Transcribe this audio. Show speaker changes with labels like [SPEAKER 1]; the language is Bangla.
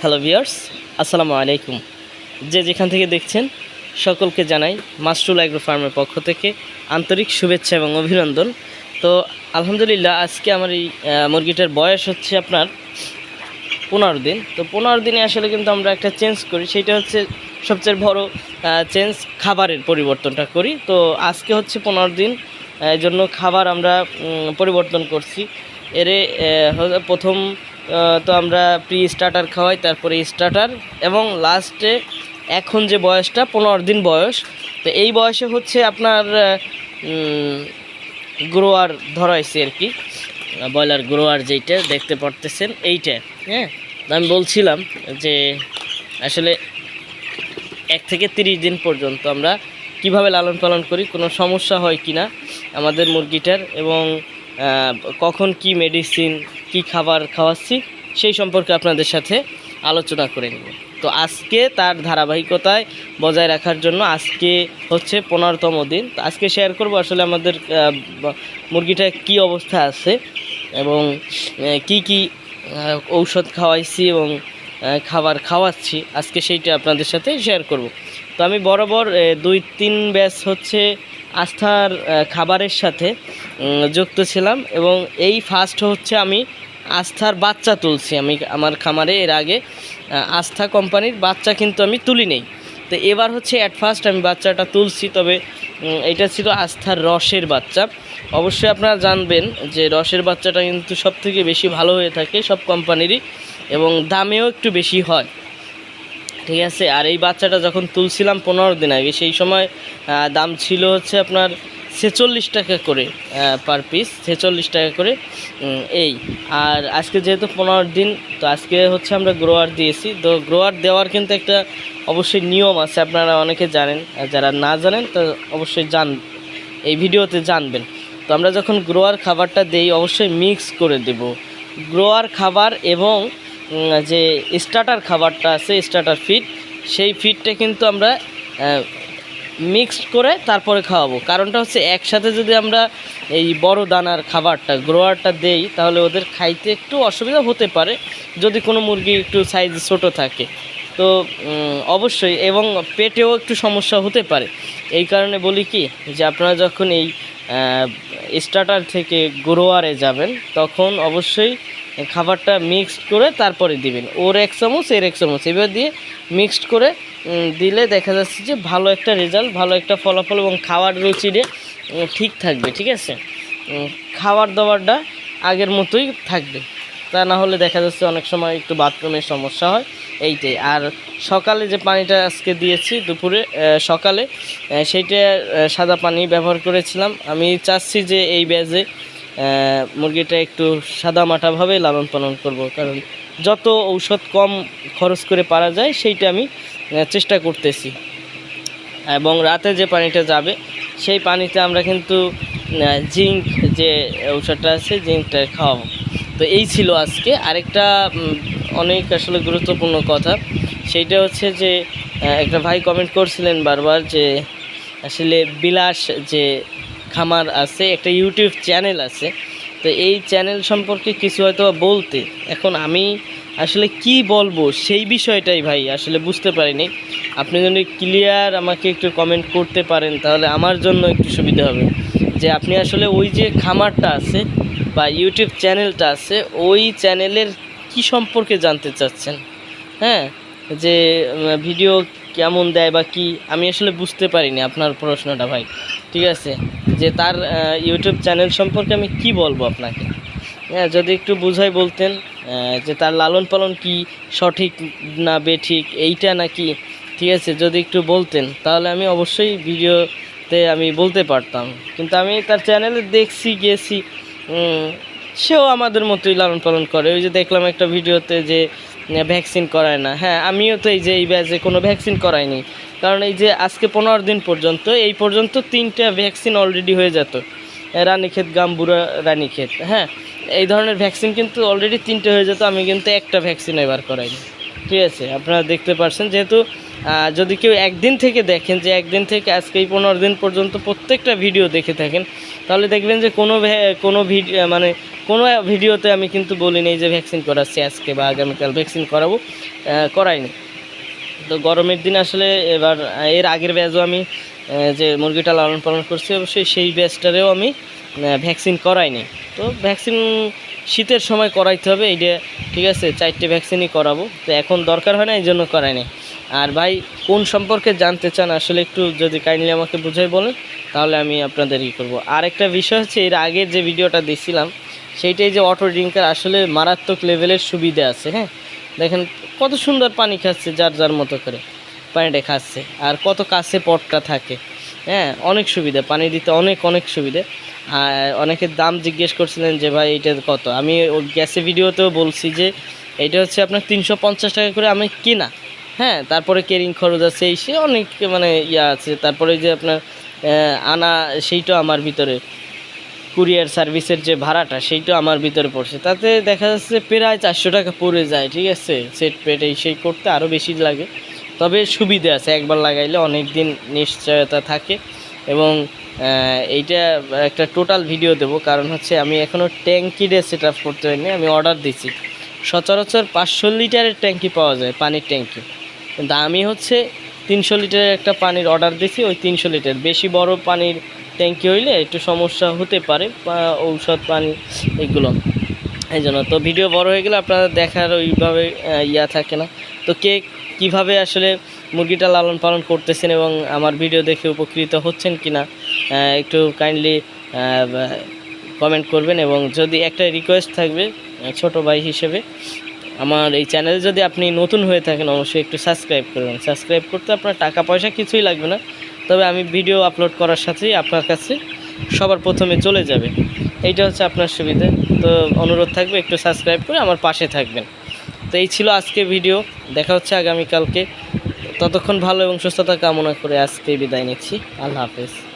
[SPEAKER 1] হ্যালো ভিউয়ার্স আসসালামু আলাইকুম যে যেখান থেকে দেখছেন, সকলকে জানাই মাস্টুল অ্যাগ্রো ফার্মের পক্ষ থেকে আন্তরিক শুভেচ্ছা এবং অভিনন্দন। তো, আলহামদুলিল্লাহ, আজকে আমার এই মুরগিটার বয়স হচ্ছে আপনার পনেরো দিন। তো, পনেরো দিনে আসলে কিন্তু আমরা একটা চেঞ্জ করি। সেটা হচ্ছে সবচেয়ে বড় চেঞ্জ খাবারের পরিবর্তনটা করি। তো, আজকে হচ্ছে পনেরো দিন জন্য খাবার আমরা পরিবর্তন করছি। এরে প্রথম তো আমরা প্রি স্টার্টার খাওয়াই, তারপরে স্টার্টার এবং লাস্টে এখন যে বয়সটা, পনেরো দিন বয়স, তো এই বয়সে হচ্ছে আপনার গ্রোয়ার ধরাইছি আর কি। ব্রয়লার গ্রোয়ার যেইটা দেখতে পারতেছেন, এইটা হ্যাঁ? আমি বলছিলাম যে আসলে এক থেকে তিরিশ দিন পর্যন্ত আমরা কীভাবে লালন পালন করি, কোনো সমস্যা হয় কি না আমাদের মুরগিটার এবং কখন কি মেডিসিন কি খাবার খাওয়াচ্ছি সেই সম্পর্কে আপনাদের সাথে আলোচনা করে নেব। তো আজকে তার ধারাবাহিকতায় বজায় রাখার জন্য আজকে হচ্ছে পনেরোতম দিন। তো আজকে শেয়ার করব আসলে আমাদের মুরগিটা কি অবস্থা আছে এবং কি কি ঔষধ খাওয়াইছি এবং খাবার খাওয়াচ্ছি আজকে সেইটা আপনাদের সাথে শেয়ার করব। তো আমি বরাবর দুই তিন ব্যাচ হচ্ছে আস্থার খাবারের সাথে যুক্ত ছিলাম এবং এই ফার্স্ট হচ্ছে আমি আস্থার বাচ্চা তুলছি। আমি আমার খামারে এর আগে আস্থা কোম্পানির বাচ্চা কিন্তু আমি তুলি নেই। তো এবার হচ্ছে অ্যাট ফার্স্ট আমি বাচ্চাটা তুলছি, তবে এটা ছিল আস্থার রসের বাচ্চা। অবশ্যই আপনারা জানবেন যে রসের বাচ্চাটা কিন্তু সব থেকে বেশি ভালো হয়ে থাকে সব কোম্পানিরই এবং দামেও একটু বেশি হয়। ঠিক আছে, আর এই বাচ্চাটা যখন তুলছিলাম পনেরো দিন আগে, সেই সময় দাম ছিল হচ্ছে আপনার ছেচল্লিশ টাকা করে পার পিস ছেচল্লিশ টাকা করে এই। আর আজকে যেহেতু পনেরো দিন, তো আজকে হচ্ছে আমরা গ্রোয়ার দিয়েছি। তো গ্রোয়ার দেওয়ার কিন্তু একটা অবশ্যই নিয়ম আছে, আপনারা অনেকে জানেন যারা না জানেন, তো অবশ্যই জান, এই ভিডিওতে জানবেন। তো আমরা যখন গ্রোয়ার খাবারটা দেই, অবশ্যই মিক্স করে দেব। গ্রোয়ার খাবার এবং যে স্টার্টার খাবারটা আছে স্টার্টার ফিড সেই ফিডটা কিন্তু আমরা মিক্সড করে তারপরে খাওয়াবো। কারণটা হচ্ছে একসাথে যদি আমরা এই বড় দানার খাবারটা গ্রোয়ারটা দেই, তাহলে ওদের খাইতে একটু অসুবিধা হতে পারে, যদি কোনো মুরগি একটু সাইজ ছোট থাকে। তো অবশ্যই, এবং পেটেও একটু সমস্যা হতে পারে। এই কারণে বলি কি, যে আপনারা যখন এই স্টার্টার থেকে গ্রোয়ারে যাবেন, তখন অবশ্যই খাবারটা মিক্সড করে তারপরে দিবেন। ওর এক চামচ, এর এক চামচ। এবার দিয়ে মিক্সড করে দিলে দেখা যাচ্ছে যে ভালো একটা রেজাল্ট ভালো একটা ফলাফল এবং খাওয়ার রুচিরে ঠিক থাকবে, ঠিক আছে? খাবার দাবারটা আগের মতোই থাকবে। তা না হলে দেখা যাচ্ছে অনেক সময় একটু বাথরুমের সমস্যা হয়। এইটাই। আর সকালে যে পানিটা আজকে দিয়েছি দুপুরে সকালে সেইটা সাদা পানি ব্যবহার করেছিলাম। আমি চাচ্ছি যে এই ব্যাজে মুরগিটা একটু সাদা মাটাভাবে লালন পালন করব। কারণ যত ঔষধ কম খরচ করে পারা যায়, সেইটা আমি চেষ্টা করতেছি। এবং রাতে যে পানিটা যাবে, সেই পানিতে আমরা কিন্তু জিঙ্ক যে ঔষধটা আছে, জিঙ্কটা খাওয়াবো। তো এই ছিল আজকে। আরেকটা অনেক আসলে গুরুত্বপূর্ণ কথা। সেইটা হচ্ছে যে একটা ভাই কমেন্ট করছিলেন বারবার যে, আসলে বিলাস যে খামার আছে, একটা ইউটিউব চ্যানেল আছে। তো এই চ্যানেল সম্পর্কে কিছু হয়তো বলতে। এখন আমি আসলে কি বলব সেই বিষয়টাই ভাই আসলে বুঝতে পারিনি। আপনি যদি ক্লিয়ার আমাকে একটু কমেন্ট করতে পারেন, তাহলে আমার জন্য একটু সুবিধা হবে। যে আপনি আসলে ওই যে খামারটা আছে বা ইউটিউব চ্যানেলটা আছে, ওই চ্যানেলের কি সম্পর্কে জানতে চাচ্ছেন? হ্যাঁ? যে ভিডিও কেমন দেয় বা কি? আমি আসলে বুঝতে পারিনি আপনার প্রশ্নটা ভাই। ঠিক আছে? যে তার ইউটিউব চ্যানেল সম্পর্কে আমি কি বলব আপনাকে? হ্যাঁ যদি একটু বুঝাই বলতেন যে তার লালন পালন কি? সঠিক না বেঠিক? এইটা নাকি? ঠিক আছে, যদি একটু বলতেন, তাহলে আমি অবশ্যই ভিডিওতে আমি বলতে পারতাম। কিন্তু আমি তার চ্যানেলে দেখছি, গেছি সেও আমাদের মতোই লালন পালন করে। ওই যে দেখলাম একটা ভিডিওতে যে ভ্যাকসিন করায় না। হ্যাঁ আমিও তো এই যে, এই ব্যাচে কোনো ভ্যাকসিন করাইনি। কারণ এই যে, আজকে পনেরো দিন পর্যন্ত, এই পর্যন্ত তিনটা ভ্যাকসিন অলরেডি হয়ে যেত। রানীক্ষেত, গাম্বুরা, রানীক্ষেত। হ্যাঁ এই ধরনের ভ্যাকসিন কিন্তু অলরেডি তিনটে হয়ে যেত, আমি কিন্তু একটা ভ্যাকসিন এবার করাইনি। ঠিক আছে, আপনারা দেখতে পারছেন। যেহেতু যদি কেউ একদিন থেকে দেখেন যে, একদিন থেকে আজকে এই পনেরো দিন পর্যন্ত প্রত্যেকটা ভিডিও দেখে থাকেন তাহলে দেখবেন যে কোনো কোনো ভিডিও মানে কোনো ভিডিওতে আমি কিন্তু বলিনি যে ভ্যাকসিন করাচ্ছি আজকে বা আগামীকাল, ভ্যাকসিন করাবো করাইনি। তো গরমের দিন আসলে এবার এর আগের ব্যাচও আমি যে মুরগিটা লালন পালন করছি, অবশ্যই সেই ব্যাচটারেও আমি ভ্যাকসিন করাইনি। তো ভ্যাকসিন শীতের সময় করাইতে হবে এইটা ঠিক আছে, চারটে ভ্যাকসিনই করাবো। তো এখন দরকার হয় না, এই জন্য করাইনি। আর ভাই, কোন সম্পর্কে জানতে চান আসলে একটু যদি কাইন্ডলি আমাকে বুঝাই বলেন, তাহলে আমি আপনাদের ই করব। আর একটা বিষয় হচ্ছে, এর আগের যে ভিডিওটা দিছিলাম, সেইটাই যে অটো ড্রিঙ্কার আসলে মারাত্মক লেভেলের সুবিধা আছে হ্যাঁ? দেখেন, কত সুন্দর পানি খাচ্ছে যার যার মতো করে, পানিটা খাচ্ছে, আর কত কাছে পটটা থাকে হ্যাঁ? অনেক সুবিধা, পানি দিতে অনেক অনেক সুবিধে। আর অনেকের দাম জিজ্ঞেস করছিলেন যে, ভাই, এটা কত? আমি গ্যাসে ভিডিওতেও বলছি যে, এটা হচ্ছে আপনার তিনশো পঞ্চাশ টাকা করে আমি কিনা হ্যাঁ তারপরে কেরিং খরচ আছে, এই সে অনেক মানে ইয়া আছে। তারপরে যে আপনার আনা, সেইটা আমার ভিতরে। কুরিয়ার সার্ভিসের যে ভাড়াটা, সেইটা আমার ভিতরে পড়ছে। তাতে দেখা যাচ্ছে প্রায় চারশো টাকা পড়ে যায়, ঠিক আছে? সেট পেট এই সেই করতে আরও বেশি লাগে। তবে সুবিধা আছে, একবার লাগাইলে অনেক দিন নিশ্চয়তা থাকে। এবং এইটা একটা টোটাল ভিডিও দেব, কারণ হচ্ছে আমি এখনও ট্যাঙ্কিরে সেট আপ করতে হয়নি আমি অর্ডার দিছি। সচরাচর পাঁচশো লিটারের ট্যাঙ্কি পাওয়া যায়, পানির ট্যাঙ্কি। কিন্তু আমি হচ্ছে তিনশো লিটারের একটা পানির অর্ডার দিছি, ওই তিনশো লিটার। বেশি বড় পানির ট্যাঙ্কি হইলে একটু সমস্যা হতে পারে ঔষধ পানি এগুলো। এই জন্য। তো ভিডিও বড় হয়ে গেলে আপনারা দেখার ওইভাবে ইয়া থাকে না। তো কে কীভাবে আসলে মুরগিটা লালন পালন করতেছেন এবং আমার ভিডিও দেখে উপকৃত হচ্ছেন কি না একটু কাইন্ডলি কমেন্ট করবেন এবং যদি একটা রিকোয়েস্ট থাকবে, ছোট ভাই হিসেবে আমার এই চ্যানেলে যদি আপনি নতুন হয়ে থাকেন, অবশ্যই একটু সাবস্ক্রাইব করবেন। সাবস্ক্রাইব করতে আপনার টাকা পয়সা কিছুই লাগবে না। তবে আমি ভিডিও আপলোড করার সাথেই আপনার কাছে সবার প্রথমে চলে যাবে। এইটা হচ্ছে আপনার সুবিধা। তো অনুরোধ থাকবে, একটু সাবস্ক্রাইব করে আমার পাশে থাকবেন। তো এই ছিল আজকে ভিডিও দেখা হচ্ছে আগামীকালকে। ততক্ষণ ভালো এবং সুস্থতা কামনা করে আজকে বিদায় নিচ্ছি। আল্লাহ হাফেজ।